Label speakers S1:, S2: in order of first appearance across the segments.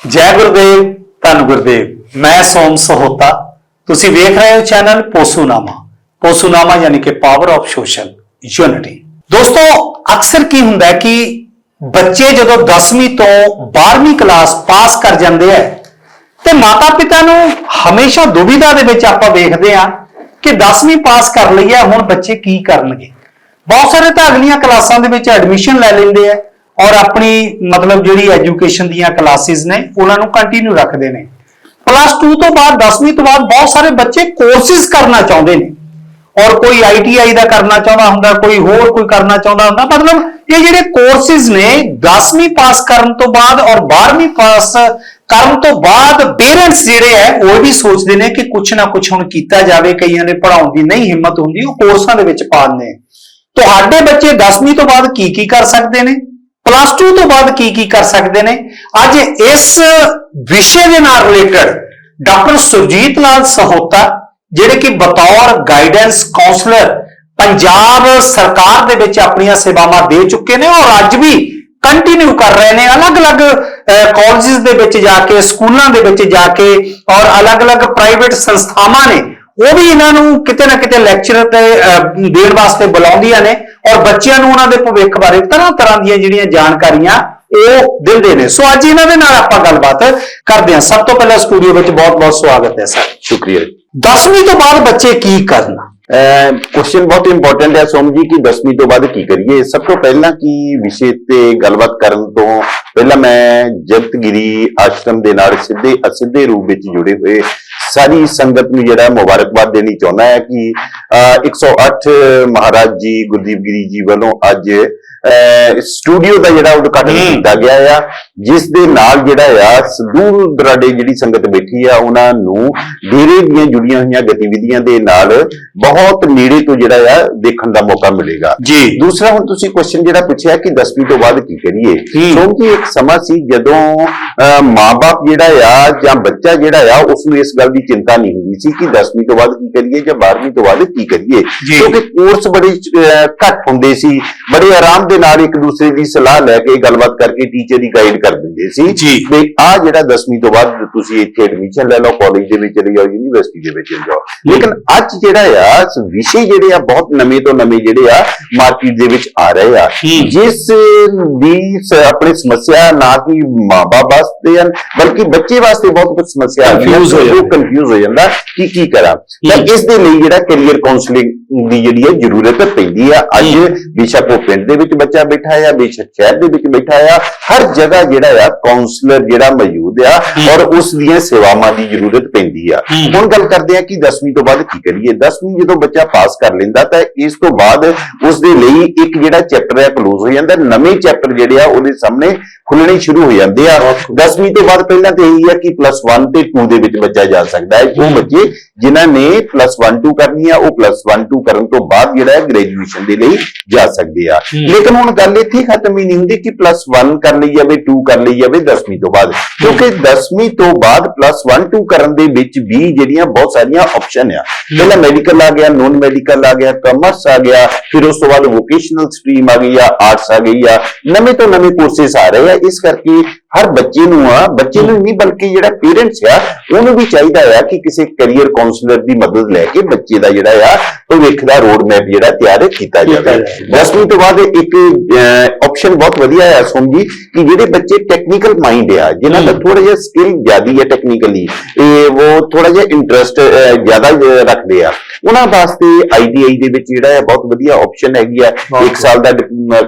S1: ਜੈ ਗੁਰਦੇਵ, ਧੰਨ ਗੁਰਦੇਵ। ਮੈਂ ਸੋਮ ਸਹੋਤਾ। ਤੁਸੀਂ ਵੇਖ ਰਹੇ ਹੋ ਚੈਨਲ ਪੋਸੂਨਾਮਾ। ਪੋਸੂਨਾਮਾ ਯਾਨੀ ਕਿ ਪਾਵਰ ਆਫ ਸੋਸ਼ਲ ਯੂਨਿਟੀ ਦੋਸਤੋ, ਅਕਸਰ ਕੀ ਹੁੰਦਾ ਕਿ ਬੱਚੇ ਜਦੋਂ 10ਵੀਂ ਤੋਂ 12ਵੀਂ ਕਲਾਸ ਪਾਸ ਕਰ ਜਾਂਦੇ ਆ, ਤੇ ਮਾਤਾ ਪਿਤਾ ਨੂੰ ਹਮੇਸ਼ਾ ਦੁਵਿਧਾ ਦੇ ਵਿੱਚ ਆਪਾਂ ਵੇਖਦੇ ਆ ਕਿ 10ਵੀਂ ਪਾਸ ਕਰ ਲਈ ਹੈ ਹੁਣ ਬੱਚੇ ਕੀ ਕਰਨਗੇ। ਬਹੁਤ ਸਾਰੇ ਤਾਂ ਅਗਲੀਆਂ ਕਲਾਸਾਂ ਦੇ ਵਿੱਚ ਐਡਮਿਸ਼ਨ ਲੈ ਲੈਂਦੇ ਆ। ਔਰ ਆਪਣੀ ਮਤਲਬ ਜਿਹੜੀ ਐਜੂਕੇਸ਼ਨ ਦੀਆਂ ਕਲਾਸਿਸ ਨੇ, ਉਹਨਾਂ ਨੂੰ ਕੰਟੀਨਿਊ ਰੱਖਦੇ ਨੇ। ਪਲੱਸ 2 ਤੋਂ ਬਾਅਦ 10ਵੀਂ ਤੋਂ ਬਾਅਦ ਬਹੁਤ ਸਾਰੇ ਬੱਚੇ ਕੋਰਸਿਸ ਕਰਨਾ ਚਾਹੁੰਦੇ ਨੇ। ਔਰ ਕੋਈ ਆਈਟੀਆਈ ਦਾ ਕਰਨਾ ਚਾਹੁੰਦਾ ਹੁੰਦਾ, ਕੋਈ ਹੋਰ ਕੋਈ ਕਰਨਾ ਚਾਹੁੰਦਾ ਹੁੰਦਾ, ਮਤਲਬ ਇਹ ਜਿਹੜੇ ਕੋਰਸਿਸ ਨੇ 10ਵੀਂ ਪਾਸ ਕਰਨ ਤੋਂ ਬਾਅਦ ਔਰ 12ਵੀਂ ਪਾਸ ਕਰਨ ਤੋਂ ਬਾਅਦ ਪੇਰੈਂਟਸ ਜਿਹੜੇ ਹੈ, ਉਹ ਵੀ ਸੋਚਦੇ ਨੇ ਕਿ ਕੁਝ ਨਾ ਕੁਝ ਹੁਣ ਕੀਤਾ ਜਾਵੇ, ਕਈਆਂ ਦੇ ਪੜਾਉਣ ਦੀ ਨਹੀਂ ਹਿੰਮਤ ਹੁੰਦੀ, ਉਹ ਕੋਰਸਾਂ ਦੇ ਵਿੱਚ ਪਾ ਦਿੰਦੇ ਤੁਹਾਡੇ ਬੱਚੇ 10ਵੀਂ ਤੋਂ ਬਾਅਦ ਕੀ ਕੀ ਕਰ ਸਕਦੇ ਨੇ? ਪਲੱਸ 2 ਤੋਂ ਬਾਅਦ ਕੀ ਕੀ ਕਰ ਸਕਦੇ ਨੇ? ਅੱਜ ਇਸ ਵਿਸ਼ੇ ਦੇ ਨਾਲ ਰਿਲੇਟਡ ਡਾਕਟਰ ਸੁਰਜੀਤ ਲਾਲ ਸਹੋਤਾ, ਜਿਹੜੇ ਕਿ ਬਤੌਰ ਗਾਈਡੈਂਸ ਕਾਉਂਸਲਰ ਪੰਜਾਬ ਸਰਕਾਰ ਦੇ ਵਿੱਚ ਆਪਣੀਆਂ ਸੇਵਾਵਾਂ ਦੇ ਚੁੱਕੇ ਨੇ, ਔਰ ਅੱਜ ਵੀ ਕੰਟੀਨਿਊ ਕਰ ਰਹੇ ਨੇ। ਅਲੱਗ-ਅਲੱਗ ਕਾਲਜਸ ਦੇ ਵਿੱਚ ਜਾ ਕੇ, ਸਕੂਲਾਂ ਦੇ ਵਿੱਚ ਜਾ ਕੇ, ਔਰ ਅਲੱਗ-ਅਲੱਗ ਪ੍ਰਾਈਵੇਟ ਸੰਸਥਾਵਾਂ ਨੇ ਉਹ ਵੀ ਇਹਨਾਂ ਨੂੰ ਕਿਤੇ ਨਾ ਕਿਤੇ ਲੈਕਚਰ ਤੇ ਦੇਣ ਵਾਸਤੇ ਬੁਲਾਉਂਦੀਆਂ ਨੇ ਔਰ ਬੱਚਿਆਂ ਨੂੰ ਉਹਨਾਂ ਦੇ ਭਵਿੱਖ ਬਾਰੇ ਤਰ੍ਹਾਂ ਤਰ੍ਹਾਂ ਦੀਆਂ ਜਿਹੜੀਆਂ ਜਾਣਕਾਰੀਆਂ ਉਹ ਦਿੰਦੇ ਨੇ। ਸੋ ਅੱਜ ਇਹਨਾਂ ਦੇ ਨਾਲ ਆਪਾਂ ਗੱਲਬਾਤ ਕਰਦੇ ਹਾਂ। ਸਭ ਤੋਂ ਪਹਿਲਾਂ ਸਟੂਡੀਓ ਵਿੱਚ ਬਹੁਤ-ਬਹੁਤ ਸਵਾਗਤ ਹੈ ਸਰ।
S2: ਸ਼ੁਕਰੀਆ
S1: 10ਵੀਂ ਤੋਂ ਬਾਅਦ ਬੱਚੇ ਕੀ ਕਰਨਾ?
S2: ਕੁਐਸਚਨ ਬਹੁਤ ਇੰਪੋਰਟੈਂਟ ਹੈ ਸੋਮ ਜੀ ਕਿ 10ਵੀਂ ਤੋਂ ਬਾਅਦ ਕੀ ਕਰੀਏ? ਸਭ ਤੋਂ ਪਹਿਲਾਂ ਕੀ ਵਿਸ਼ੇ ਤੇ ਗੱਲਬਾਤ ਕਰਨ ਤੋਂ ਪਹਿਲਾਂ ਮੈਂ ਜਗਤਗਿਰੀ ਆਸ਼ਰਮ ਦੇ ਨਾਲ ਸਿੱਧੇ ਅਸਿੱਧੇ ਰੂਪ ਵਿੱਚ ਜੁੜੇ ਹੋਏ ਸਾਰੀ ਸੰਗਤ ਨੂੰ ਜਿਹੜਾ ਮੁਬਾਰਕਬਾਦ ਦੇਣੀ ਚਾਹੁੰਦਾ ਹੈ ਕਿ ਅਹ, 108 ਮਹਾਰਾਜ ਜੀ ਗੁਰਦੀਪ ਗਿਰੀ ਜੀ ਵੱਲੋਂ ਅੱਜ ਸਟੂਡੀਓ ਦਾ ਜਿਹੜਾ ਉਦਘਾਟਨ। ਕੀਤਾ ਗਿਆ ਆ ਜਿਸ ਦੇ ਨਾਲ ਜਿਹੜਾ ਆ ਦੂਰ ਦਰਾਡੇ ਜਿਹੜੀ ਸੰਗਤ ਬੈਠੀ ਆ ਉਹਨਾਂ ਨੂੰ ਡੇਰੇ ਦੀਆਂ ਜੁੜੀਆਂ ਹੋਈਆਂ ਗਤੀਵਿਧੀਆਂ ਦੇ ਨਾਲ ਬਹੁਤ ਨੇੜੇ ਤੋਂ ਜਿਹੜਾ ਆ ਦੇਖਣ ਦਾ ਮੌਕਾ ਮਿਲੇਗਾ
S1: ਜੀ
S2: ਦੂਸਰਾ ਹੁਣ ਤੁਸੀਂ ਕੁਐਸਚਨ ਜਿਹੜਾ ਪੁੱਛਿਆ ਕਿ 10ਵੀਂ ਤੋਂ ਬਾਅਦ ਕੀ ਕਰੀਏ। ਕਿਉਂਕਿ ਇੱਕ ਸਮਾਂ ਸੀ ਜਦੋਂ ਮਾਂ-ਬਾਪ ਜਿਹੜਾ ਆ ਜਾਂ ਬੱਚਾ ਜਿਹੜਾ ਆ ਉਸ ਨੂੰ ਇਸ ਗੱਲ ਦੀ ਚਿੰਤਾ ਨਹੀਂ ਹੁੰਦੀ ਸੀ ਕਿ 10ਵੀਂ ਤੋਂ ਬਾਅਦ ਕੀ ਕਰੀਏ ਜਾਂ 12ਵੀਂ ਤੋਂ ਬਾਅਦ ਕੀ ਕਰੀਏ। ਕਿਉਂਕਿ ਕੋਰਸ ਬੜੇ ਘੱਟ ਹੁੰਦੇ ਸੀ ਬੜੇ ਆਰਾਮ ਦੇ ਨਾਲ ਇੱਕ ਦੂਸਰੇ ਦੀ ਸਲਾਹ ਲੈ ਕੇ ਗੱਲਬਾਤ ਕਰਕੇ ਟੀਚਰ ਦੀ ਗਾਈਡ ਕਰ ਦਿੰਦੇ ਸੀ। ਤੇ ਆ ਜਿਹੜਾ 10ਵੀਂ ਤੋਂ ਬਾਅਦ ਤੁਸੀਂ ਇੱਥੇ ਐਡਮਿਸ਼ਨ ਲੈ ਲਓ ਕਾਲਜ ਦੇ ਵਿੱਚ ਚਲੇ ਜਾਓ ਯੂਨੀਵਰਸਿਟੀ ਦੇ ਵਿੱਚ ਚਲੇ ਜਾਓ ਲੇਕਿਨ ਅੱਜ ਜਿਹੜਾ ਆ ਵਿਸ਼ੇ ਜਿਹੜੇ ਆ ਬਹੁਤ ਨਵੇਂ ਤੋਂ ਨਵੇਂ ਜਿਹੜੇ ਆ ਮਾਰਕੀਟ ਦੇ ਵਿੱਚ ਆ ਰਹੇ ਆ। ਜਿਸ ਦੀ ਆਪਣੀ ਸਮੱਸਿਆ ਨਾ ਕਿ ਮਾਪੇ ਵਾਸਤੇ ਹਨ ਬਲਕਿ ਬੱਚੇ ਵਾਸਤੇ ਬਹੁਤ ਕੁਝ ਸਮੱਸਿਆ ਆ
S1: Confuse ਹੋ
S2: ਕੰਫਿਊਜ਼ ਹੋ ਜਾਂਦਾ ਕਿ ਕੀ ਕਰਾਂ ਤਾਂ। ਇਸ ਦੇ ਲਈ ਜਿਹੜਾ ਕੈਰੀਅਰ ਕਾਉਂਸਲਿੰਗ ਦੀ ਜਿਹੜੀ ਹੈ ਜ਼ਰੂਰਤ ਪੈਂਦੀ ਆ ਅੱਜ। ਬੇਸ਼ੱਕ ਉਹ ਪਿੰਡ ਦੇ ਵਿੱਚ ਬੱਚਾ ਬੈਠਾ ਆ ਬੇਸ਼ੱਕ ਸ਼ਹਿਰ ਦੇ ਵਿੱਚ ਬੈਠਾ ਆ ਹਰ ਜਗ੍ਹਾ ਜਿਹੜਾ ਆ ਕਾਉਂਸਲਰ ਜਿਹੜਾ ਮੌਜੂਦ ਆ। ਔਰ ਉਸ ਦੀਆਂ ਸੇਵਾਵਾਂ ਦੀ ਜ਼ਰੂਰਤ ਪੈਂਦੀ ਆ। ਹੁਣ ਗੱਲ ਕਰਦੇ ਆ ਕਿ 10ਵੀਂ ਤੋਂ ਬਾਅਦ ਕੀ ਕਰੀਏ 10ਵੀਂ ਜਦੋਂ ਬੱਚਾ ਪਾਸ ਕਰ ਲੈਂਦਾ ਤਾਂ ਇਸ ਤੋਂ ਬਾਅਦ ਉਸ ਦੇ ਲਈ ਇੱਕ ਜਿਹੜਾ ਚੈਪਟਰ ਹੈ ਕਲੋਜ਼ ਹੋ ਜਾਂਦਾ ਨਵੇਂ ਚੈਪਟਰ ਜਿਹੜੇ ਆ ਉਹਦੇ ਸਾਹਮਣੇ ਖੁੱਲਣੇ ਸ਼ੁਰੂ ਹੋ ਜਾਂਦੇ ਆ 10ਵੀਂ ਤੋਂ ਬਾਅਦ ਪਹਿਲਾਂ ਤੇ ਇਹੀ ਆ ਕਿ ਪਲੱਸ 1 ਤੇ 2 ਦੇ ਵਿੱਚ ਬੱਚਾ ਜਾ ਸਕਦਾ ਹੈ ਉਹ ਬੱਚੇ ਜਿਨ੍ਹਾਂ ਨੇ ਪਲੱਸ 1 2 ਕਰਨੀ ਆ ਉਹ ਪਲੱਸ 1 2 ਕਰਨ ਤੋਂ ਬਾਅਦ ਜਿਹੜਾ ਹੈ ਗ੍ਰੈਜੂਏਸ਼ਨ ਦੇ ਲਈ ਜਾ ਸਕਦੇ ਆ
S1: ਹੂੰ।
S2: ਲੇਕਿਨ ਹੁਣ ਗੱਲ ਇੱਥੇ ਖਤਮ ਹੀ ਨਹੀਂ ਹੁੰਦੀ ਕਿ ਪਲੱਸ 1 ਕਰ ਲਈ ਜਾਵੇ 2 ਕਰ ਲਈ ਜਾਵੇ 10ਵੀਂ ਤੋਂ ਬਾਅਦ। ਕਿਉਂਕਿ 10ਵੀਂ ਤੋਂ ਬਾਅਦ ਪਲੱਸ 1 2 ਕਰਨ ਦੇ ਵਿੱਚ ਵੀ ਜਿਹੜੀਆਂ ਬਹੁਤ ਸਾਰੀਆਂ ਆਪਸ਼ਨ ਆ। ਪਹਿਲਾਂ ਮੈਡੀਕਲ ਆ ਗਿਆ ਨੋਨ ਮੈਡੀਕਲ ਆ ਗਿਆ ਕਮਰਸ ਆ ਗਿਆ ਫਿਰ ਉਸ ਤੋਂ ਬਾਅਦ ਵੋਕੇਸ਼ਨਲ ਸਟਰੀਮ ਆ ਗਈ ਆ ਆਰਟਸ ਆ ਗਈ ਆ। ਨਵੇਂ ਤੋਂ ਨਵੇਂ ਕੋਰਸਸ ਆ ਰਹੇ ਆ। ਇਸ ਕਰਕੇ ਹਰ ਬੱਚੇ ਨੂੰ ਆ ਬੱਚੇ ਨੂੰ ਨਹੀਂ ਬਲਕਿ ਜਿਹੜਾ ਪੇਰੈਂਟਸ ਆ ਉਹਨੂੰ ਵੀ ਚਾਹੀਦਾ ਆ ਕਿ ਕਿਸੇ ਕੈਰੀਅਰ ਕਾਉਂਸਲਰ ਦੀ ਮਦਦ ਲੈ ਕੇ ਬੱਚੇ ਦਾ ਜਿਹੜਾ ਆ ਭਵਿੱਖ ਦਾ ਰੋਡ ਮੈਪ ਜਿਹੜਾ ਤਿਆਰ ਕੀਤਾ ਜਾਵੇ।
S1: ਜਾਵੇ।
S2: 10ਵੀਂ ਤੋਂ ਬਾਅਦ ਇੱਕ ਆਪਸ਼ਨ ਬਹੁਤ ਵਧੀਆ ਹੈ ਸੋਮ ਜੀ ਕਿ ਜਿਹੜੇ ਬੱਚੇ ਟੈਕਨੀਕਲ ਮਾਈਂਡ ਆ ਜਿਨ੍ਹਾਂ ਦਾ। ਥੋੜਾ ਜਿਹਾ ਸਕਿੱਲ ਜ਼ਿਆਦੀ ਹੈ ਟੈਕਨੀਕਲੀ ਇਹ ਉਹ ਥੋੜਾ ਜਿਹਾ ਇੰਟਰਸਟ ਜ਼ਿਆਦਾ ਰੱਖਦੇ ਆ ਉਹਨਾਂ ਵਾਸਤੇ ਆਈਟੀਆਈ ਦੇ ਵਿੱਚ ਜਿਹੜਾ ਹੈ ਬਹੁਤ ਵਧੀਆ ਆਪਸ਼ਨ ਹੈਗੀ ਆ। ਇੱਕ ਸਾਲ ਦਾ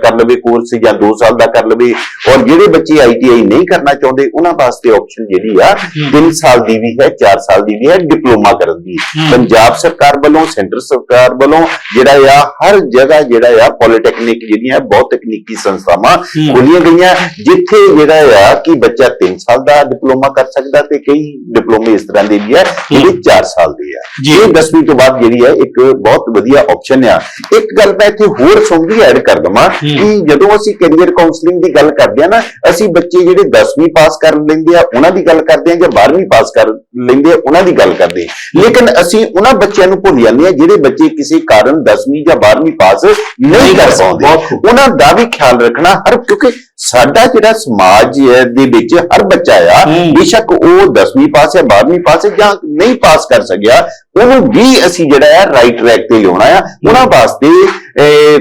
S2: ਕਰ ਲਵੇ ਕੋਰਸ ਜਾਂ 2 ਸਾਲ ਦਾ ਕਰ ਲਵੇ। ਔਰ ਜਿਹੜੇ ਬੱਚੇ ਆਈਟੀਆਈ ਨਹੀਂ ਕਰਨਾ ਚਾਹੁੰਦੇ ਉਹਨਾਂ ਵਾਸਤੇ ਆਪਸ਼ਨ ਜਿਹੜੀ ਆ 3 ਸਾਲ ਦੀ ਵੀ ਹੈ 4 ਸਾਲ ਦੀ ਵੀ ਹੈ ਡਿਪਲੋਮਾ ਕਰਨ ਦੀ। ਪੰਜਾਬ ਸਰਕਾਰ ਵੱਲੋਂ ਸੈਂਟਰ ਸਰਕਾਰ ਵੱਲੋਂ ਜਿਹੜਾ ਆ ਹਰ ਜਗ੍ਹਾ ਜਿਹੜਾ ਆ ਪੋਲੀਟੈਕਨਿਕ ਜਿਹੜੀਆਂ ਬਹੁਤ ਤਕਨੀਕੀ ਸੰਸਥਾਵਾਂ। ਖੋਲੀਆਂ ਗਈਆਂ। ਜਿੱਥੇ ਜਿਹੜਾ ਆ ਕਿ ਬੱਚਾ 3 ਸਾਲ ਦਾ ਡਿਪਲੋਮਾ ਕਰ ਸਕਦਾ ਤੇ ਕਈ ਡਿਪਲੋਮੇ ਇਸ ਤਰ੍ਹਾਂ ਦੇ ਵੀ ਆ ਜਿਹੜੇ 4 ਸਾਲ ਦੇ ਆ।
S1: ਜੀ।
S2: ਇਹ 10ਵੀਂ ਤੋਂ ਬਾਅਦ ਜਿਹੜੀ ਹੈ ਇੱਕ ਬਹੁਤ ਵਧੀਆ ਆਪਸ਼ਨ ਆ। ਇੱਕ ਗੱਲ ਮੈਂ ਇੱਥੇ ਹੋਰ ਸੁਣਦੀ ਐਡ ਕਰ ਦਵਾਂ ਕਿ ਜਦੋਂ ਅਸੀਂ ਕੈਰੀਅਰ ਕਾਉਂਸਲਿੰਗ ਦੀ ਗੱਲ ਕਰਦੇ ਆ ਨਾ ਅਸੀਂ ਬੱਚੇ ਜਿਹੜੇ 10ਵੀਂ ਪਾਸ ਕਰ ਲੈਂਦੇ ਆ ਉਹਨਾਂ ਦੀ ਗੱਲ ਕਰਦੇ ਆ ਜਾਂ 12ਵੀਂ ਪਾਸ ਕਰ ਲੈਂਦੇ ਆ ਉਹਨਾਂ ਦੀ ਗੱਲ ਕਰਦੇ ਲੇਕਿਨ ਅਸੀਂ ਉਹਨਾਂ ਬੱਚਿਆਂ ਨੂੰ ਭੁੱਲ ਜਾਂਦੇ ਆ ਜਿਹੜੇ ਬੱਚੇ ਕਿਸੇ ਕਾਰਨ 10ਵੀਂ ਜਾਂ 12ਵੀਂ ਪਾਸ ਨਹੀਂ ਕਰ ਪਾਉਂਦੇ। ਉਹਨਾਂ ਦਾ ਵੀ ਖਿਆਲ ਰੱਖਣਾ ਹਰ ਕਿਉਂਕਿ ਸਾਡਾ ਜਿਹੜਾ ਸਮਾਜ ਹੈ ਦੇ ਵਿੱਚ ਹਰ ਬੱਚਾ ਆ
S1: ਹੂੰ।
S2: ਬੇਸ਼ੱਕ ਉਹ 10ਵੀਂ ਪਾਸ ਜਾਂ 12ਵੀਂ ਪਾਸ ਹੈ ਜਾਂ ਨਹੀਂ ਪਾਸ ਕਰ ਸਕਿਆ ਉਹਨੂੰ ਵੀ ਅਸੀਂ ਜਿਹੜਾ ਹੈ ਰਾਈਟ ਟਰੈਕ ਤੇ ਲਿਆਉਣਾ ਆ ਉਹਨਾਂ ਵਾਸਤੇ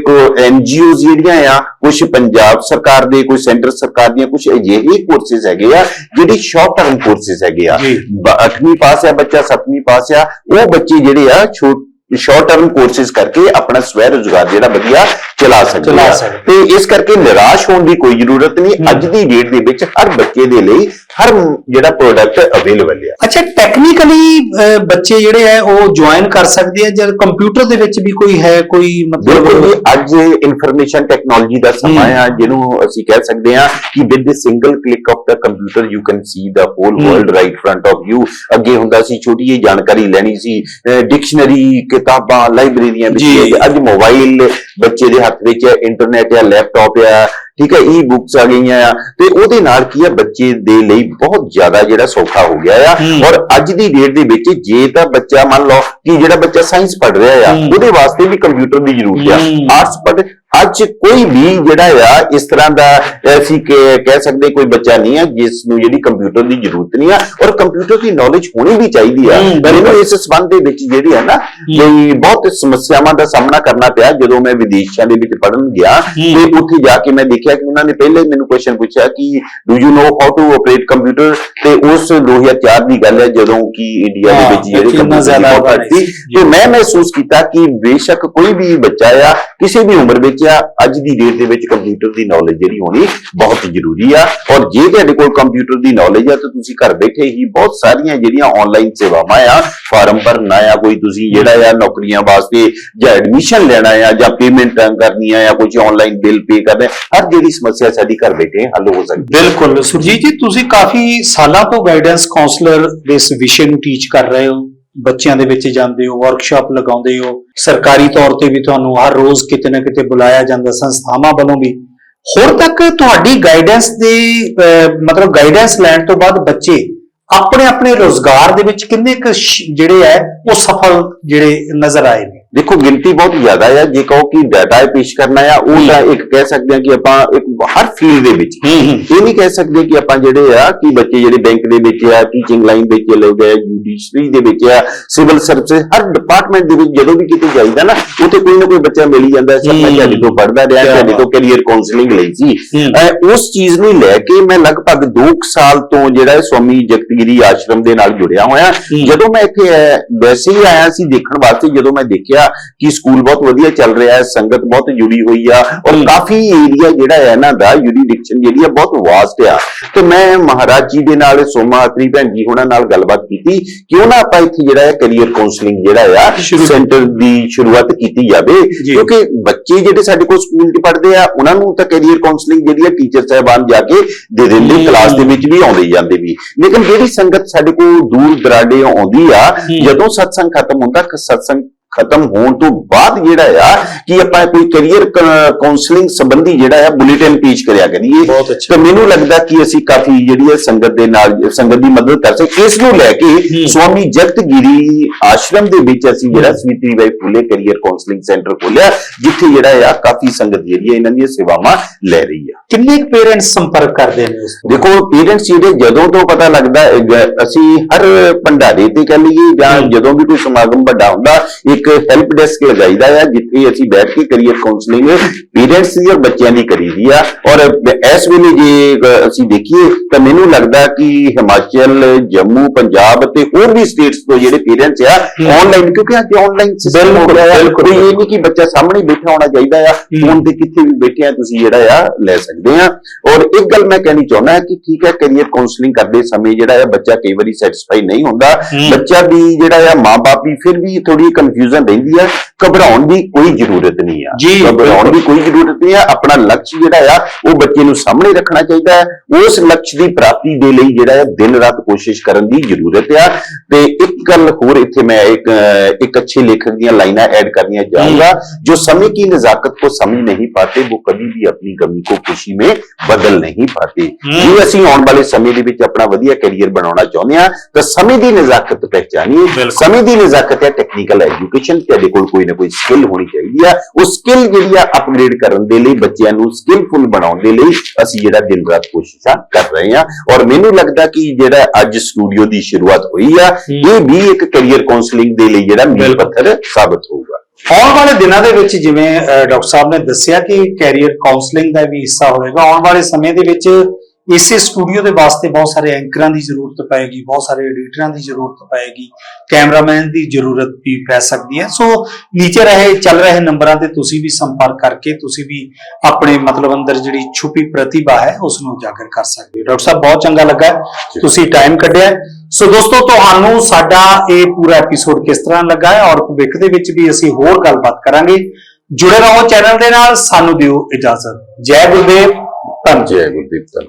S2: ਕੋ ਐਨਜੀਓਜ਼ ਜਿਹੜੀਆਂ ਆ ਕੁਝ ਪੰਜਾਬ ਸਰਕਾਰ ਦੇ ਕੋਈ ਸੈਂਟਰ ਸਰਕਾਰ ਦੀਆਂ ਕੁਝ ਅਜਿਹੇ ਕੋਰਸਸ ਹੈਗੇ ਆ ਜਿਹੜੀ ਸ਼ਾਰਟ ਟਰਮ ਕੋਰਸਸ ਹੈਗੇ ਆ
S1: ਜੀ।
S2: 8ਵੀਂ ਪਾਸ ਆ ਬੱਚਾ 7ਵੀਂ ਪਾਸ ਆ ਉਹ ਬੱਚੇ ਜਿਹੜੇ ਆ ਛੋਟ ਸ਼ਾਰਟ ਟਰਮ ਕੋਰਸਸ ਕਰਕੇ ਆਪਣਾ ਸਵੈ ਰੋਜ਼ਗਾਰ ਜਿਹੜਾ ਵਧੀਆ ਚਲਾ ਸਕਦੇ ਆ। ਤੇ ਇਸ ਕਰਕੇ ਨਿਰਾਸ਼ ਹੋਣ ਦੀ ਕੋਈ ਜ਼ਰੂਰਤ ਨਹੀਂ ਅੱਜ ਦੀ ਡੇਟ ਦੇ ਵਿੱਚ ਹਰ ਬੱਚੇ ਦੇ ਲਈ ਹਰ ਜਿਹੜਾ ਪ੍ਰੋਡਕਟ ਅਵੇਲੇਬਲ ਆ
S1: ਅੱਛਾ ਟੈਕਨੀਕਲੀ ਬੱਚੇ ਜਿਹੜੇ ਹੈ ਉਹ ਜੁਆਇਨ ਕਰ ਸਕਦੇ ਆ ਜਦ ਕੰਪਿਊਟਰ ਦੇ ਵਿੱਚ ਵੀ ਕੋਈ ਹੈ ਕੋਈ ਮਤਲਬ
S2: ਜੀ ਅੱਜ ਇਨਫੋਰਮੇਸ਼ਨ ਟੈਕਨੋਲੋਜੀ ਦਾ ਸਮਾਂ ਆ ਜਿਹਨੂੰ ਅਸੀਂ ਕਹਿ ਸਕਦੇ ਹਾਂ ਕਿ with single click of the computer you can see the whole. World right front of you ਅੱਗੇ ਹੁੰਦਾ ਸੀ ਛੋਟੀ ਜਿਹੀ ਜਾਣਕਾਰੀ ਲੈਣੀ ਸੀ ਡਿਕਸ਼ਨਰੀ ਕਿਤਾਬਾਂ ਲਾਇਬ੍ਰੇਰੀਆਂ ਵਿੱਚ
S1: ਜੀ।
S2: ਅੱਜ ਮੋਬਾਈਲ ਬੱਚੇ ਦੇ ਹੱਥ ਵਿੱਚ ਹੈ ਇੰਟਰਨੈਟ ਹੈ ਲੈਪਟਾਪ ਹੈ ਠੀਕ ਹੈ ਈ ਬੁੱਕਸ ਆ ਗਈਆਂ ਆ ਤੇ ਉਹਦੇ ਨਾਲ ਕੀ ਹੈ ਬੱਚੇ ਦੇ ਲਈ ਬਹੁਤ ਜ਼ਿਆਦਾ ਜਿਹੜਾ ਸੌਖਾ ਹੋ ਗਿਆ ਆ। ਔਰ ਅੱਜ ਦੀ ਡੇਟ ਦੇ ਵਿੱਚ ਜੇ ਤਾਂ ਬੱਚਾ ਮੰਨ ਲਓ ਕਿ ਜਿਹੜਾ ਬੱਚਾ ਸਾਇੰਸ ਪੜ੍ਹ ਰਿਹਾ ਆ। ਉਹਦੇ ਵਾਸਤੇ ਵੀ ਕੰਪਿਊਟਰ ਦੀ ਜ਼ਰੂਰਤ ਆ। ਆਰਟਸ ਪੜ੍ਹ ਅੱਜ ਕੋਈ ਵੀ ਜਿਹੜਾ ਆ ਇਸ ਤਰ੍ਹਾਂ ਦਾ ਅਸੀਂ ਕਹਿ ਸਕਦੇ ਕੋਈ ਬੱਚਾ ਨਹੀਂ ਆ ਜਿਸ ਨੂੰ ਜਿਹੜੀ ਕੰਪਿਊਟਰ ਦੀ ਜ਼ਰੂਰਤ ਨਹੀਂ ਆ ਔਰ ਕੰਪਿਊਟਰ ਦੀ ਨੌਲੇਜ ਹੋਣੀ ਵੀ ਚਾਹੀਦੀ ਆ। ਮੈਨੂੰ ਇਸ ਸੰਬੰਧ ਦੇ ਵਿੱਚ ਜਿਹੜੀ ਹੈ ਨਾ ਕੋਈ ਬਹੁਤ ਸਮੱਸਿਆਵਾਂ ਦਾ ਸਾਹਮਣਾ ਕਰਨਾ ਪਿਆ ਜਦੋਂ ਮੈਂ ਵਿਦੇਸ਼ਾਂ ਦੇ ਵਿੱਚ ਪੜ੍ਹਨ ਗਿਆ। ਤੇ ਉੱਥੇ ਜਾ ਕੇ ਮੈਂ ਦੇਖਿਆ ਕਿ ਉਹਨਾਂ ਨੇ ਪਹਿਲੇ ਹੀ ਮੈਨੂੰ ਕੁਐਸਚਨ ਪੁੱਛਿਆ ਕਿ do you know how to operate computer ਤੇ ਉਸ 2004 ਦੀ ਗੱਲ ਹੈ ਜਦੋਂ ਕਿ ਇੰਡੀਆ ਦੇ ਵਿੱਚ ਜਿਹੜੇ ਕੰਪਿਊਟਰ ਬਹੁਤ ਘੱਟ ਸੀ। ਤੇ ਮੈਂ ਮਹਿਸੂਸ ਕੀਤਾ ਕਿ ਬੇਸ਼ੱਕ ਕੋਈ ਵੀ ਬੱਚਾ ਆ ਕਿਸੇ ਵੀ ਉਮਰ ਵਿੱਚ ਆ, ਅੱਜ ਦੀ ਡੇਟ ਦੇ ਵਿੱਚ ਕੰਪਿਊਟਰ ਦੀ ਨੌਲੇਜ ਜਿਹੜੀ ਹੋਣੀ ਬਹੁਤ ਜ਼ਰੂਰੀ ਆ। ਔਰ ਜੇ ਤੁਹਾਡੇ ਕੋਲ ਕੰਪਿਊਟਰ ਦੀ ਨੌਲੇਜ ਆ, ਤਾਂ ਤੁਸੀਂ ਘਰ ਬੈਠੇ ਹੀ ਬਹੁਤ ਸਾਰੀਆਂ ਜਿਹੜੀਆਂ ਆਨਲਾਈਨ ਸੇਵਾਵਾਂ ਆ ਫਾਰਮ ਭਰਨਾ ਆ, ਕੋਈ ਤੁਸੀਂ ਜਿਹੜਾ ਆ ਨੌਕਰੀਆਂ ਵਾਸਤੇ ਜਾਂ ਐਡਮਿਸ਼ਨ ਲੈਣਾ ਆ, ਜਾਂ ਪੇਮੈਂਟ ਕਰਨੀ ਆ, ਜਾਂ ਕੁਝ ਆਨਲਾਈਨ ਬਿੱਲ ਪੇ ਕਰਨਾ ਹਰ ਜਿਹੜੀ ਸਮੱਸਿਆ ਸਾਡੀ ਘਰ ਬੈਠੇ ਹੱਲ ਹੋ ਸਕਦੀ
S1: ਬਿਲਕੁਲ। ਸੁਰਜੀਤ ਜੀ, ਤੁਸੀਂ ਕਾਫੀ ਸਾਲਾਂ ਤੋਂ ਗਾਈਡੈਂਸ ਕਾਉਂਸਲਰ ਇਸ ਵਿਸ਼ੇ ਨੂੰ ਟੀਚ ਕਰ ਰਹੇ ਹੋ। ਬੱਚਿਆਂ ਦੇ ਵਿੱਚ ਜਾਂਦੇ ਹੋ ਵਰਕਸ਼ਾਪ ਲਗਾਉਂਦੇ ਹੋ ਸਰਕਾਰੀ ਤੌਰ ਤੇ ਵੀ ਤੁਹਾਨੂੰ ਹਰ ਰੋਜ਼ ਕਿਤੇ ਨਾ ਕਿਤੇ ਬੁਲਾਇਆ ਜਾਂਦਾ ਸੰਸਥਾਵਾਂ ਵੱਲੋਂ ਵੀ। ਹੋਰ ਤੱਕ ਤੁਹਾਡੀ ਗਾਈਡੈਂਸ ਦੀ ਮਤਲਬ ਗਾਈਡੈਂਸ ਲੈਣ ਤੋਂ ਬਾਅਦ ਬੱਚੇ ਆਪਣੇ ਆਪਣੇ ਰੋਜ਼ਗਾਰ ਦੇ ਵਿੱਚ ਕਿੰਨੇ ਕੁ ਜਿਹੜੇ ਹੈ ਉਹ ਸਫਲ ਜਿਹੜੇ ਨਜ਼ਰ ਆਏ ਨੇ?
S2: ਦੇਖੋ ਗਿਣਤੀ ਬਹੁਤ ਜ਼ਿਆਦਾ ਆ ਜੇ ਕਹੋ ਕਿ ਡਾਟਾ ਪੇਸ਼ ਕਰਨਾ ਆ ਉਹ ਤਾਂ ਇੱਕ ਕਹਿ ਸਕਦੇ ਆ ਕਿ ਆਪਾਂ ਇੱਕ ਹਰ ਫੀਲਡ ਦੇ ਵਿੱਚ ਇਹ ਨਹੀਂ ਕਹਿ ਸਕਦੇ ਕਿ ਆਪਾਂ ਜਿਹੜੇ ਆ ਕਿ ਬੱਚੇ ਜਿਹੜੇ ਬੈਂਕ ਦੇ ਵਿੱਚ ਆ ਟੀਚਿੰਗ ਲਾਈਨ ਵਿੱਚ ਲੋਕ ਆ ਜੁਡੀਸ਼ਰੀ ਦੇ ਵਿੱਚ ਆ ਸਿਵਲ ਸਰਵਿਸ ਹਰ ਡਿਪਾਰਟਮੈਂਟ ਦੇ ਵਿੱਚ ਜਦੋਂ ਵੀ ਕਿਤੇ ਜਾਈਦਾ ਨਾ ਉੱਥੇ ਕੋਈ ਨਾ ਕੋਈ ਬੱਚਾ ਮਿਲ ਹੀ ਜਾਂਦਾ ਸਰ ਮੈਂ। ਤੁਹਾਡੇ ਤੋਂ ਪੜ੍ਹਦਾ ਰਿਹਾ ਤੁਹਾਡੇ ਤੋਂ। ਕੈਰੀਅਰ ਕਾਉਂਸਲਿੰਗ ਲਈ ਸੀ ਉਸ ਚੀਜ਼ ਨੂੰ ਲੈ ਕੇ ਮੈਂ ਲਗਭਗ 2 ਸਾਲ ਤੋਂ ਜਿਹੜਾ ਹੈ ਸਵਾਮੀ ਜਗਤਗਿਰੀ ਆਸ਼ਰਮ ਦੇ ਨਾਲ ਜੁੜਿਆ ਹੋਇਆ। ਜਦੋਂ ਮੈਂ ਇੱਥੇ ਵੈਸੇ ਹੀ ਆਇਆ ਸੀ ਦੇਖਣ ਵਾਸਤੇ ਜਦੋਂ ਮੈਂ ਦੇਖਿਆ ਕਿ ਸਕੂਲ ਬਹੁਤ ਵਧੀਆ ਚੱਲ ਰਿਹਾ ਹੈ ਸੰਗਤ ਬਹੁਤ ਜੁੜੀ ਹੋਈ ਆ ਔਰ। ਕਾਫੀ ਏਰੀਆ ਜਿਹੜਾ ਹੈ ਇਹਨਾਂ ਦਾ ਯੂਰੀਡਿਕਸ਼ਨ ਜਿਹੜੀ ਆ ਬਹੁਤ ਵਾਸਟ ਆ ਤੇ ਮੈਂ ਮਹਾਰਾਜ ਜੀ ਦੇ ਨਾਲ ਸੋਮਾ ਅਤਰੀ ਭੈਣ ਜੀ ਉਹਨਾਂ ਨਾਲ ਗੱਲਬਾਤ ਕੀਤੀ ਕਿਉਂ ਨਾ ਆਪਾਂ ਇੱਥੇ ਜਿਹੜਾ ਹੈ ਕੈਰੀਅਰ ਕਾਉਂਸਲਿੰਗ ਜਿਹੜਾ ਆ ਸੈਂਟਰ ਦੀ ਸ਼ੁਰੂਆਤ ਕੀਤੀ ਜਾਵੇ। ਕਿਉਂਕਿ ਬੱਚੇ ਜਿਹੜੇ ਸਾਡੇ ਕੋਲ ਸਕੂਲ 'ਚ ਪੜ੍ਹਦੇ ਆ ਉਹਨਾਂ ਨੂੰ ਤਾਂ ਕੈਰੀਅਰ ਕਾਉਂਸਲਿੰਗ ਜਿਹੜੀ ਹੈ ਟੀਚਰ ਸਾਹਿਬਾਨ ਜਾ ਕੇ ਦੇ ਦਿੰਦੇ। ਕਲਾਸ ਦੇ ਵਿੱਚ ਵੀ ਆਉਂਦੇ ਜਾਂਦੇ ਵੀ ਲੇਕਿਨ ਜਿਹੜੀ ਸੰਗਤ ਸਾਡੇ ਕੋਲ ਦੂਰ ਦਰਾਡੇ ਆਉਂਦੀ ਆ। ਜਦੋਂ ਸਤਸੰਗ ਖਤਮ ਹੁੰਦਾ ਕ- ਸਤਸੰਗ ਖਤਮ ਹੋਣ ਤੋਂ ਬਾਅਦ ਜਿਹੜਾ ਆ ਕਿ ਆਪਾਂ ਕੋਈ ਕੈਰੀਅਰ ਕਾਉਂਸਲਿੰਗ ਸੰਬੰਧੀ ਜਿਹੜਾ ਆ ਬੁਲੇਟਿਨ ਪੇਸ਼ ਕਰਿਆ ਕਰੀਏ। ਤੇ ਮੈਨੂੰ ਲੱਗਦਾ ਕਿ ਅਸੀਂ ਕਾਫੀ ਜਿਹੜੀ ਹੈ ਸੰਗਤ ਦੇ ਨਾਲ ਸੰਗਤ ਦੀ ਮਦਦ ਕਰ ਸਕਦੇ ਇਸ ਨੂੰ ਲੈ ਕੇ। ਸਵਾਮੀ ਜਗਤਗਿਰੀ ਆਸ਼ਰਮ ਦੇ ਵਿੱਚ ਅਸੀਂ ਜਿਹੜਾ Savitri Bai Phule career counselling centre ਖੋਲਿਆ ਜਿੱਥੇ ਜਿਹੜਾ ਆ ਕਾਫੀ ਸੰਗਤ ਜਿਹੜੀ ਹੈ ਇਹਨਾਂ ਦੀਆਂ ਸੇਵਾਵਾਂ ਲੈ ਰਹੀ ਆ
S1: ਕਿੰਨੇ ਪੇਰੈਂਟਸ ਸੰਪਰਕ ਕਰਦੇ ਨੇ ਉਸ ਤੋਂ
S2: ਦੇਖੋ ਪੇਰੈਂਟਸ ਜਿਹੜੇ ਜਦੋਂ ਤੋਂ ਪਤਾ ਲੱਗਦਾ ਹੈ, ਅਸੀਂ ਹਰ ਭੰਡਾਰੇ ਤੇ ਕਹ ਲਈਏ ਜਾਂ। ਜਦੋਂ ਵੀ ਕੋਈ ਸਮਾਗਮ ਵੱਡਾ ਹੁੰਦਾ ਇੱਕ ਹੈਲਪ ਡੈਸਕ ਲਗਾਈਦਾ ਆ ਜਿੱਥੇ ਅਸੀਂ ਬੈਠ ਕੇ ਕਰੀਅਰ ਕਾਉਂਸਲਿੰਗ ਪੇਰੈਂਟਸ ਦੀ ਔਰ ਬੱਚਿਆਂ ਦੀ ਕਰੀਦੀ ਆ ਔਰ ਇਸ ਵੇਲੇ ਜੇ ਅਸੀਂ ਦੇਖੀਏ ਤਾਂ ਮੈਨੂੰ ਲੱਗਦਾ ਕਿ ਹਿਮਾਚਲ ਜੰਮੂ ਪੰਜਾਬ ਤੇ ਹੋਰ ਵੀ ਸਟੇਟਸ ਤੋਂ ਜਿਹੜੇ ਪੇਰੈਂਟਸ ਆ। ਆਨਲਾਈਨ ਕਿਉਂਕਿ ਅੱਜ ਆਨਲਾਈਨ ਸਿਸਟਮ ਹੋ ਗਿਆ
S1: ਬਿਲਕੁਲ।
S2: ਕੋਈ ਇਹ ਨਹੀਂ ਕਿ ਬੱਚਾ ਸਾਹਮਣੇ ਬੈਠਾ ਹੋਣਾ ਚਾਹੀਦਾ ਆ। ਫੋਨ ਤੇ ਕਿੱਥੇ ਵੀ ਬੈਠੇ ਆ ਤੁਸੀਂ ਜਿਹੜਾ ਆ ਲੈ ਸਕਦੇ ਸਕਦੇ ਆ ਔਰ ਇੱਕ ਗੱਲ ਮੈਂ ਕਹਿਣੀ ਚਾਹੁੰਦਾ ਹਾਂ ਕਿ ਠੀਕ ਹੈ ਕਰੀਅਰ ਕਾਉਂਸਲਿੰਗ ਕਰਦੇ ਸਮੇਂ ਜਿਹੜਾ ਹੈ ਬੱਚਾ ਕਈ ਵਾਰੀ ਸੈਟੀਸਫਾਈ ਨਹੀਂ ਹੁੰਦਾ। ਬੱਚਾ ਵੀ ਜਿਹੜਾ ਹੈ ਮਾਪੇ ਵੀ ਫਿਰ ਵੀ ਥੋੜੀ ਕਨਫਿਊਜ਼ਨ ਰਹਿੰਦੀ ਹੈ ਘਬਰਾਉਣ ਦੀ ਕੋਈ ਜ਼ਰੂਰਤ ਨਹੀਂ ਆ। ਘਬਰਾਉਣ ਦੀ ਕੋਈ ਜ਼ਰੂਰਤ ਨਹੀਂ ਆ। ਆਪਣਾ ਲਕਸ਼ ਜਿਹੜਾ ਆ ਉਹ ਬੱਚੇ ਨੂੰ ਸਾਹਮਣੇ ਰੱਖਣਾ ਚਾਹੀਦਾ ਹੈ। ਉਸ ਲਕਸ਼ ਦੀ ਪ੍ਰਾਪਤੀ ਦੇ ਲਈ ਜਿਹੜਾ ਹੈ ਦਿਨ ਰਾਤ ਕੋਸ਼ਿਸ਼ ਕਰਨ ਦੀ ਜ਼ਰੂਰਤ ਆ। ਤੇ ਇੱਕ ਗੱਲ ਹੋਰ ਇੱਥੇ ਮੈਂ ਇੱਕ ਇੱਕ ਅੱਛੇ ਲੇਖਕ ਦੀਆਂ ਲਾਈਨਾਂ ਐਡ ਕਰਨੀਆਂ ਚਾਹਾਂਗਾ ਜੋ। ਸਮੇਂ ਕੀ ਨਜ਼ਾਕਤ ਕੋ ਸਮਝ ਨਹੀਂ ਪਾਤੇ ਉਹ ਕਦੀ ਵੀ ਆਪਣੀ ਕਮੀ ਕੋ ਕੁਛ ਖੁਸ਼ੀ ਵਿੱਚ ਬਦਲ ਨਹੀਂ ਪਾਤੇ। ਜੇ ਅਸੀਂ ਆਉਣ ਵਾਲੇ ਸਮੇਂ ਦੇ ਵਿੱਚ ਆਪਣਾ ਵਧੀਆ ਕੈਰੀਅਰ ਬਣਾਉਣਾ ਚਾਹੁੰਦੇ ਹਾਂ ਤਾਂ ਸਮੇਂ ਦੀ ਨਜ਼ਾਕਤ ਪਹਿਚਾਨੀਏ। ਸਮੇਂ ਦੀ ਨਜ਼ਾਕਤ ਹੈ ਟੈਕਨੀਕਲ ਐਜੂਕੇਸ਼ਨ ਤੁਹਾਡੇ ਕੋਲ ਕੋਈ ਨਾ ਕੋਈ ਸਕਿੱਲ ਹੋਣੀ ਚਾਹੀਦੀ ਆ ਉਹ ਸਕਿੱਲ ਜਿਹੜੀ ਆ ਅਪਗ੍ਰੇਡ ਕਰਨ ਦੇ ਲਈ ਬੱਚਿਆਂ ਨੂੰ ਸਕਿੱਲਫੁਲ ਬਣਾਉਣ ਦੇ ਲਈ ਅਸੀਂ ਜਿਹੜਾ ਦਿਨ ਰਾਤ ਕੋਸ਼ਿਸ਼ਾਂ ਕਰ ਰਹੇ ਹਾਂ। ਔਰ ਮੈਨੂੰ ਲੱਗਦਾ ਕਿ ਜਿਹੜਾ ਅੱਜ ਸਟੂਡੀਓ ਦੀ ਸ਼ੁਰੂਆਤ ਹੋਈ ਆ ਇਹ ਵੀ ਇੱਕ ਕੈਰੀਅਰ ਕਾਉਂਸਲਿੰਗ ਦੇ ਲਈ ਜਿਹੜਾ ਮੀਲ ਪੱਥਰ ਸਾਬਤ ਹੋ
S1: ਆਉਣ ਵਾਲੇ ਦਿਨਾਂ ਦੇ ਵਿੱਚ ਜਿਵੇਂ ਡਾਕਟਰ ਸਾਹਿਬ ਨੇ ਦੱਸਿਆ ਕਿ ਕੈਰੀਅਰ ਕਾਉਂਸਲਿੰਗ ਦਾ ਵੀ ਹਿੱਸਾ ਹੋਵੇਗਾ ਆਉਣ ਵਾਲੇ ਸਮੇਂ ਦੇ ਵਿੱਚ ਇਸੇ ਸਟੂਡੀਓ ਦੇ ਵਾਸਤੇ ਬਹੁਤ ਸਾਰੇ ਐਂਕਰਾਂ ਦੀ ਜ਼ਰੂਰਤ ਪਏਗੀ ਬਹੁਤ ਸਾਰੇ ਐਡੀਟਰਾਂ ਦੀ ਜ਼ਰੂਰਤ ਪਏਗੀ ਕੈਮਰਾਮੈਨ ਦੀ ਜ਼ਰੂਰਤ ਵੀ ਪੈ ਸਕਦੀ ਹੈ। ਸੋ ਨੀਚੇ ਰਹੇ ਚੱਲ ਰਹੇ ਨੰਬਰਾਂ ਤੇ ਤੁਸੀਂ ਵੀ ਸੰਪਰਕ ਕਰਕੇ ਤੁਸੀਂ ਵੀ ਆਪਣੇ ਮਤਲਬ ਅੰਦਰ ਜਿਹੜੀ ਛੁਪੀ ਪ੍ਰਤਿਭਾ ਹੈ ਉਸ ਨੂੰ ਉਜਾਗਰ ਕਰ ਸਕਦੇ ਹੋ। ਡਾਕਟਰ ਸਾਹਿਬ ਬਹੁਤ ਚੰਗਾ ਲੱਗਾ। ਤੁਸੀਂ ਟਾਈਮ ਕੱਢਿਆ। ਸੋ ਦੋਸਤੋ, ਤੁਹਾਨੂੰ ਸਾਡਾ ਇਹ ਪੂਰਾ ਐਪੀਸੋਡ ਕਿਸ ਤਰ੍ਹਾਂ ਲੱਗਾ ਹੈ ਔਰ ਭਵਿੱਖ ਦੇ ਵਿੱਚ ਵੀ ਅਸੀਂ ਹੋਰ ਗੱਲਬਾਤ ਕਰਾਂਗੇ। ਜੁੜੇ ਰਹੋ ਚੈਨਲ ਦੇ ਨਾਲ, ਸਾਨੂੰ ਦਿਓ ਇਜਾਜ਼ਤ। ਜੈ ਗੁਰਦੇਵ ਧੰਨ
S2: ਜੈ ਗੁਰਦੀਪ ਧੰਨ